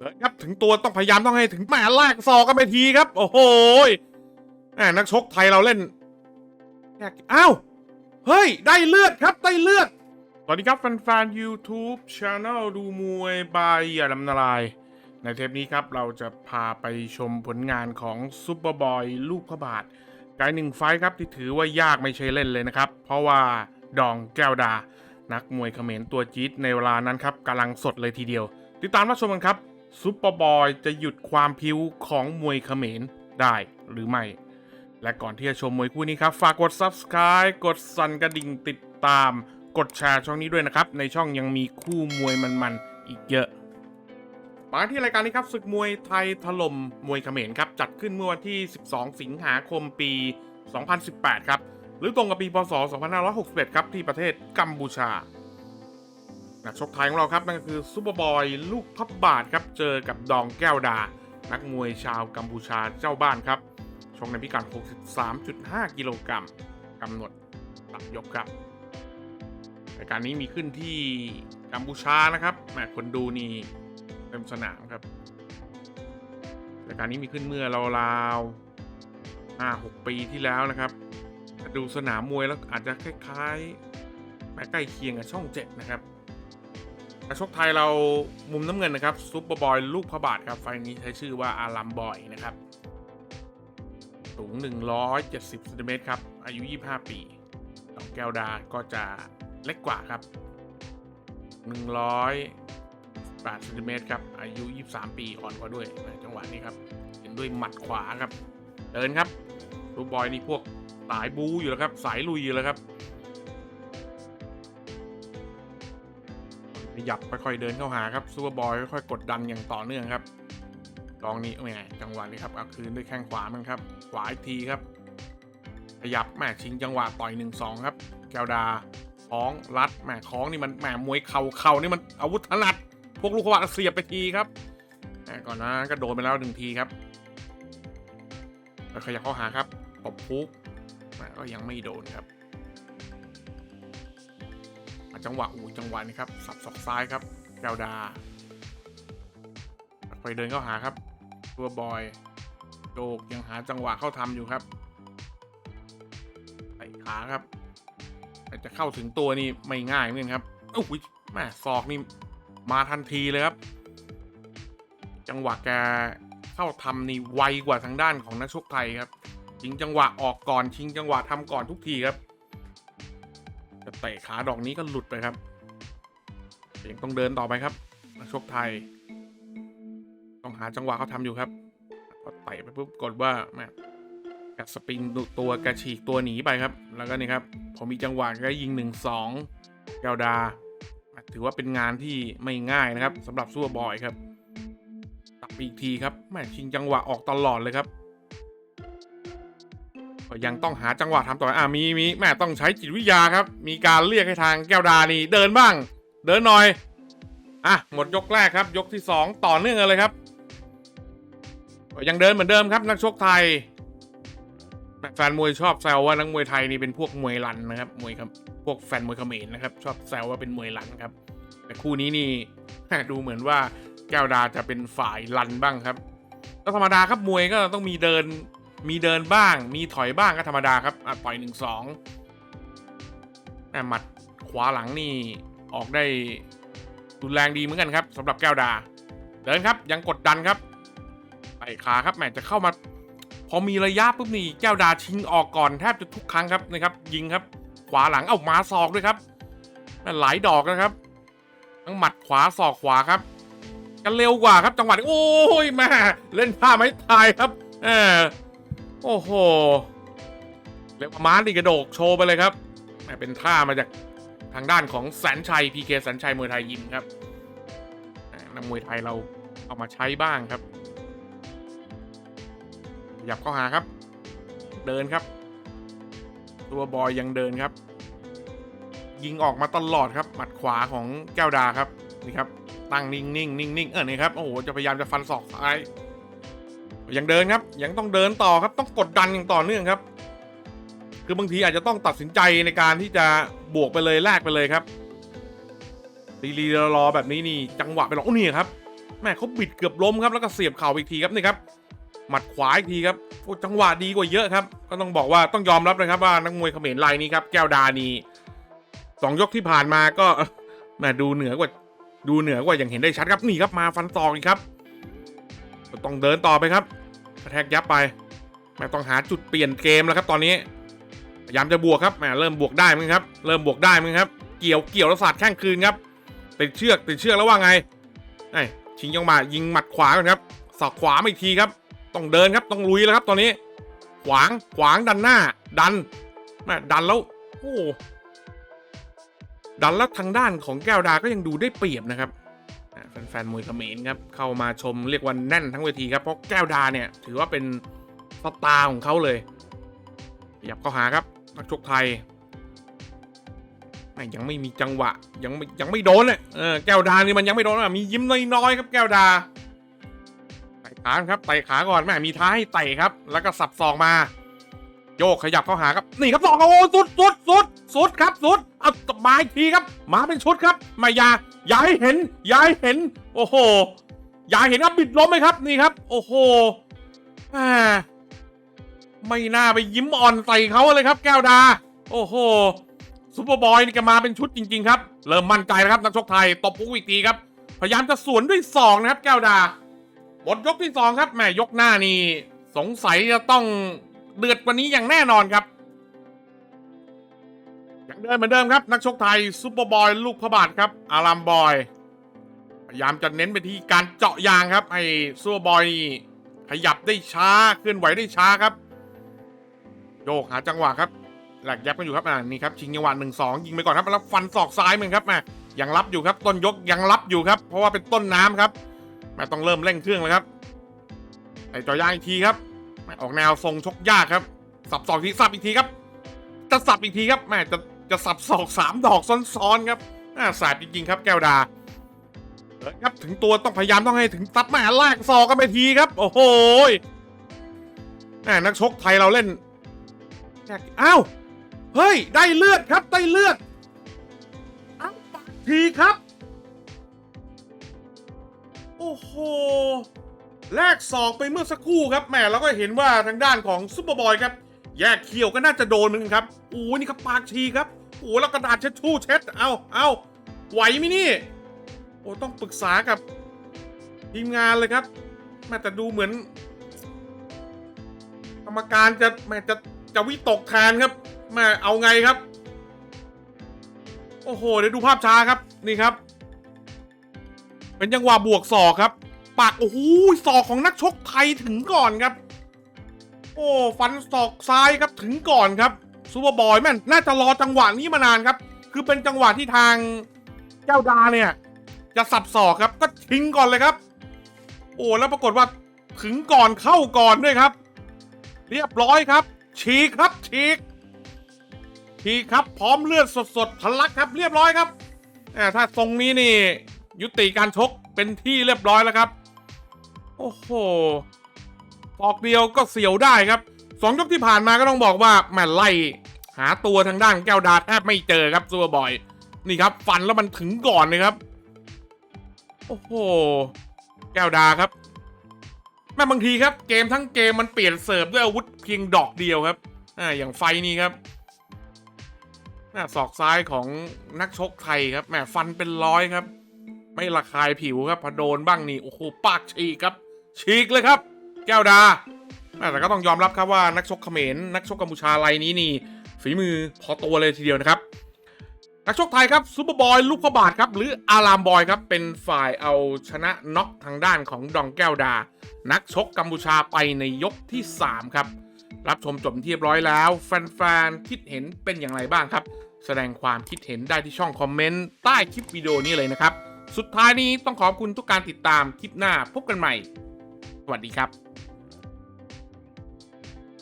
เดินครับถึงตัวต้องพยายามต้องให้ถึงแหม่ลากศอกกันไปทีครับ โอ้โหแหมนักชกไทยเราเล่นแอ้าวเฮ้ย ได้เลือดครับได้เลือดสวัสดีครับแฟนๆ YouTube Channel ดูมวยบายอย่าดำนาราย ในเทปนี้ครับเราจะพาไปชมผลงานของซูเปอร์บอยลูกพระบาทกายหนึ่งไฟครับที่ถือว่ายากไม่ใช่เล่นเลยนะครับ เพราะว่าดองแก้วดา นักมวยเขมรตัวจี๊ดในเวลานั้นครับกำลังสดเลยทีเดียว ติดตามรับชมกันครับ ซูเปอร์บอยจะหยุดความพิ้วของมวยเขมรได้หรือไม่ และก่อนที่จะชมมวยคู่นี้ครับ ฝากกด subscribe กดสั่นกระดิ่งติดตาม กดแชร์ช่องนี้ด้วยนะครับ ในช่องยังมีคู่มวยมันๆอีกเยอะมาที่รายการนี้ครับศึกมวยไทยถล่มมวยเขมรครับ จัดขึ้นเมื่อวันที่ 12 สิงหาคมปี 2018 ครับ หรือตรงกับปีพศ 2561 ครับ ที่ประเทศกัมพูชา นักชกไทยของเราครับนั่นก็คือซูเปอร์บอยลูกพับบาทครับเจอกับดองแก้วดา นักมวยชาวกัมพูชาเจ้าบ้านครับชกในพิกัด 63.5 กิโลกรัมกำหนดตับยกครับรายการนี้มีขึ้นที่กัมพูชานะครับแหมคนดูนี่เต็มสนามครับรายการนี้มีขึ้นเมื่อราวๆห้าหกปีที่แล้วนะครับดูสนามมวยแล้วอาจจะคล้ายๆแม้ใกล้เคียงกับช่องเจ็ดนะครับ นักชกไทยเรามุมน้ำเงินนะครับซุปเปอร์บอยลูกพระบาทครับไฟนี้ใช้ชื่อว่าอารัมบอยนะครับ สูง 170ซนติเมตรครับ อายุ 25 ปีดอกแก้วดาก็จะเล็กกว่าครับ 108ซนติเมตรครับ อายุ 23 ปีอ่อนกว่าด้วยนะจังหวะนี้ครับเห็นด้วยหมัดขวาครับ เดินครับรูบอยนี่พวกสายบูอยู่แล้วครับ สายลุยอยู่แล้วครับ ยับค่อยๆเดินเข้าหาครับซูเปอร์บอยค่อยๆกดดันอย่างต่อเนื่องครับลองนี้แหมจังหวะนี้ครับเอาคืนด้วยแข้งขวามันครับ ขวาอีกทีครับขยับแหมชิงจังหวะต่อยหนึ่งสองครับแก้วดาคล้องรัดแหมคล้องนี่มันแหมมวยเข่าเข่านี่มันอาวุธถนัด พวกลูกขวาเสียบไปทีครับแหมก่อนนะก็โดนไปแล้วหนึ่งทีครับแล้วขยับเข้าหาครับตบพุกแหมก็ยังไม่โดนครับ จังหวะอูจังหวะนี้ครับสับศอกซ้ายครับแกวดาคอยเดินเข้าหาครับ ตัวบอยโจกยังหาจังหวะเข้าทำอยู่ครับใส่ขาครับแต่จะเข้าถึงตัวนี่ไม่ง่ายเหมือนกันครับโอ้ยแม่ศอกนี่มาทันทีเลยครับ จังหวะแกเข้าทำนี่ไวกว่าทางด้านของนักชกไทยครับชิงจังหวะออกก่อนชิงจังหวะทำก่อนทุกทีครับ แต่เตะขาดอกนี้ก็หลุดไปครับยังต้องเดินต่อไปครับนักชกไทย ต้องหาจังหวะเขาทำอยู่ครับพอไต่ไปปุ๊บกดว่าแม่กัดสปริงตัวกระฉีกตัวหนีไปครับ แล้วก็นี่ครับพอมีจังหวะก็ยิงหนึ่งสองแก้วดา ถือว่าเป็นงานที่ไม่ง่ายนะครับสำหรับซัวบอยครับตับอีกทีครับแม่ชิงจังหวะออกตลอดเลยครับ ก็ยังต้องหาจังหวะทำต่ออ่ามีมีแม่ต้องใช้จิตวิทยาครับ มีการเรียกให้ทางแก้วดานี่เดินบ้าง เดินหน่อยอะหมดยกแรกครับ ยกที่ 2 ต่อเนื่องกันเลยครับยังเดินเหมือนเดิมครับนักชกไทยแฟนมวยชอบแซวว่านักมวยไทยนี่เป็นพวกมวยลันนะครับมวยครับพวกแฟนมวยเขมรนะครับ ชอบแซวว่าเป็นมวยลันครับ แต่คู่นี้นี่ดูเหมือนว่าแก้วดาจะเป็นฝ่ายลันบ้างครับก็ธรรมดาครับมวยก็ต้องมีเดิน มีเดินบ้าง มีถอยบ้างก็ธรรมดาครับอะต่อยหนึ่งสองแม่หมัดขวาหลังนี่ออกได้รุนแรงดีเหมือนกันครับสำหรับแก้วดา เดินครับยังกดดันครับไต่ขาครับแหมจะเข้ามา พอมีระยะปุ๊บนี่แก้วดาชิงออกก่อนแทบจะทุกครั้งครับนะครับ ยิงครับ ขวาหลังเอามาศอกด้วยครับแม่หลายดอกนะครับ ทั้งหมัดขวาศอกขวาครับกันเร็วกว่าครับจังหวะนี้โอ้ยแม่เล่นท่าไม้ตายครับเออ โอ้โหเรียกว่าม้าดีกระโดกโชว์ไปเลยครับเป็นท่ามาจากทางด้านของแสนชัยพีเคแสนชัยมวยไทยยิมครับนักมวยไทยเราเอามาใช้บ้างครับขยับเข้าหาครับ เดินครับ ตัวบอยยังเดินครับ ยิงออกมาตลอดครับ หมัดขวาของแก้วดาครับนี่ครับตั้งนิ่งนิ่งนิ่งนิ่งเออนี่ครับโอ้โหจะพยายามจะฟันศอกซ้าย ยังเดินครับ ยังต้องเดินต่อครับ ต้องกดดันอย่างต่อเนื่องครับ คือบางทีอาจจะต้องตัดสินใจในการที่จะบวกไปเลยแลกไปเลยครับรีรีรอแบบนี้นี่จังหวะไปหรอกโอ้นี่ครับแม่เขาบิดเกือบล้มครับแล้วก็เสียบเข่าอีกทีครับนี่ครับหมัดขวาอีกทีครับโอ้จังหวะดีกว่าเยอะครับ ก็ต้องบอกว่าต้องยอมรับนะครับว่านักมวยเขมรรายนี้ครับแก้วดานีสองยกที่ผ่านมาก็แม่ดูเหนือกว่าดูเหนือกว่าอย่างเห็นได้ชัดครับนี่ครับมาฟันศอกอีกครับต้องเดินต่อไปครับ แทกยับไปแม่ต้องหาจุดเปลี่ยนเกมแล้วครับตอนนี้พยายามจะบวกครับแม่เริ่มบวกได้มั้งครับ เริ่มบวกได้มั้งครับ เกี่ยวเกี่ยวแล้วสาดแข้งคืนครับติดเชือกติดเชือกแล้วว่าไงไอ้ชิงจังหวะยิงหมัดขวาก่อนครับสอกขวามาอีกทีครับ ต้องเดินครับต้องลุยแล้วครับ ตอนนี้ ขวางขวางดันหน้า ดันแม่ดันแล้วโอ้ดันแล้วทางด้านของแก้วดาก็ยังดูได้เปรียบนะครับ แฟนๆมวยเขมรครับเข้ามาชมเรียกว่าแน่นทั้งเวทีครับเพราะแก้วดาเนี่ยถือว่าเป็นสตาร์ของเขาเลยขยับเข้าหาครับนักชกไทยยังไม่มีจังหวะยังยังไม่โดนเลยเออแก้วดานี่มันยังไม่โดนมียิ้มน้อยๆครับแก้วดาไต่ขาครับไต่ขาก่อนแม่มีท้าให้ไต่ครับ แล้วก็สับศอกมา โยกขยับเข้าหาครับนี่ครับศอกโอ้สุดสุดสุดสุดครับสุดเอามาอีกทีครับ มาเป็นชุดครับไมาอย่าอย่าให้เห็นอย่าให้เห็น โอ้โหอย่าให้เห็นครับบิดล้มไหมครับนี่ครับ โอ้โหอ่าไม่น่าไปยิ้มอ่อนใส่เขาเลยครับ แก้วดา โอ้โหซูเปอร์บอยนี่ก็มาเป็นชุดจริง ๆ ครับ เริ่มมั่นใจแล้วครับนักชกไทยตบปุ๊กอีกทีครับ พยายามจะสวนด้วยศอกนะครับ แก้วดาหมดยกที่สองครับแหม่ยกหน้านี่สงสัยจะต้อง เดือดกว่านี้อย่างแน่นอนครับอย่างเดิมเหมือนเดิมครับ นักชกไทยซูเปอร์บอยลูกพระบาทครับอารามบอย พยายามจะเน้นไปที่การเจาะยางครับให้ซูเปอร์บอยขยับได้ช้าเคลื่อนไหวได้ช้าครับโยกหาจังหวะครับแหลกยับกันอยู่ครับอ่านี่ครับชิงจังหวะหนึ่งสองยิงไปก่อนครับแล้วฟันศอกซ้ายมันครับแม่ยังรับอยู่ครับ ต้นยกยังรับอยู่ครับ เพราะว่าเป็นต้นน้ำครับแม่ต้องเริ่มเร่งเครื่องแล้วครับไอ้จอยางอีกทีครับ ออกแนวทรงชกยากครับ สับศอกทีสับอีกทีครับ จะสับอีกทีครับแม่จะจะสับศอกสามดอกซ้อนๆครับอ่าแสบจริงๆครับแก้วดาเดินครับถึงตัวต้องพยายามต้องให้ถึงตัดแม่ลากศอกกันไปทีครับ โอ้โหแม่นักชกไทยเราเล่นอ้าวเฮ้ย ได้เลือดครับ ได้เลือดทีครับ โอ้โห แลกศอกไปเมื่อสักครู่ครับแหมเราก็เห็นว่าทางด้านของซุปเปอร์บอยครับ แยกเขียวก็น่าจะโดนเหมือนกันครับโอ้โหนี่ครับปากทีครับโอ้แล้วกระดาษเช็ดชู่เช็ดเอาเอาไหวไหมนี่ โอ้ต้องปรึกษากับทีมงานเลยครับแม่แต่ดูเหมือนกรรมการจะแม่จะจะวิตกแทนครับแม่เอาไงครับ โอ้โหเดี๋ยวดูภาพช้าครับนี่ครับ เป็นจังหวะบวกศอกครับ ปากโอ้โหศอกของนักชกไทยถึงก่อนครับ โอ้ ฟันศอกซ้ายครับถึงก่อนครับซูเปอร์บอยแม่นน่าจะรอจังหวะนี้มานานครับ คือเป็นจังหวะที่ทางเจ้าดาเนี่ย จะสับศอกครับก็ทิ้งก่อนเลยครับ โอ้แล้วปรากฏว่าถึงก่อนเข้าก่อนด้วยครับ เรียบร้อยครับ ฉีกครับฉีกฉีกครับพร้อมเลือดสดๆทะลักครับ เรียบร้อยครับถ้าทรงนี้นี่ ยุติการชกเป็นที่เรียบร้อยแล้วครับ โอ้โหปอกเดียวก็เสียวได้ครับสองยกที่ผ่านมาก็ต้องบอกว่าแม่ไล่หาตัวทางด้านแก้วดาแทบไม่เจอครับซูเปอร์บอย นี่ครับ ฟันแล้วมันถึงก่อนเลยครับ โอ้โห แก้วดาครับ แม่บางทีครับ เกมทั้งเกมมันเปลี่ยนเสิร์ฟด้วยอาวุธเพียงดอกเดียวครับอ่าอย่างไฟนี้ครับแม่ศอกซ้ายของนักชกไทยครับแม่ฟันเป็นร้อยครับ ไม่ระคายผิวครับพอโดนบ้างนี่โอ้โหปากฉีกครับ ฉีกเลยครับ แก้วดา แต่ก็ต้องยอมรับครับว่านักชกเขมรนักชกกัมพูชารายนี้นี่ ฝีมือพอตัวเลยทีเดียวนะครับ นักชกไทยครับซูเปอร์บอยลูกพระบาทครับ หรืออารามบอยครับเป็นฝ่ายเอาชนะน็อกทางด้านของดองแก้วดา นักชกกัมพูชาไปในยกที่ 3 ครับ รับชมจบที่เรียบร้อยแล้ว แฟนๆคิดเห็นเป็นอย่างไรบ้างครับ แสดงความคิดเห็นได้ที่ช่องคอมเมนต์ใต้คลิปวิดีโอนี้เลยนะครับสุดท้ายนี้ต้องขอบคุณทุกการติดตามคลิปหน้าพบกันใหม่ วัสดีครับ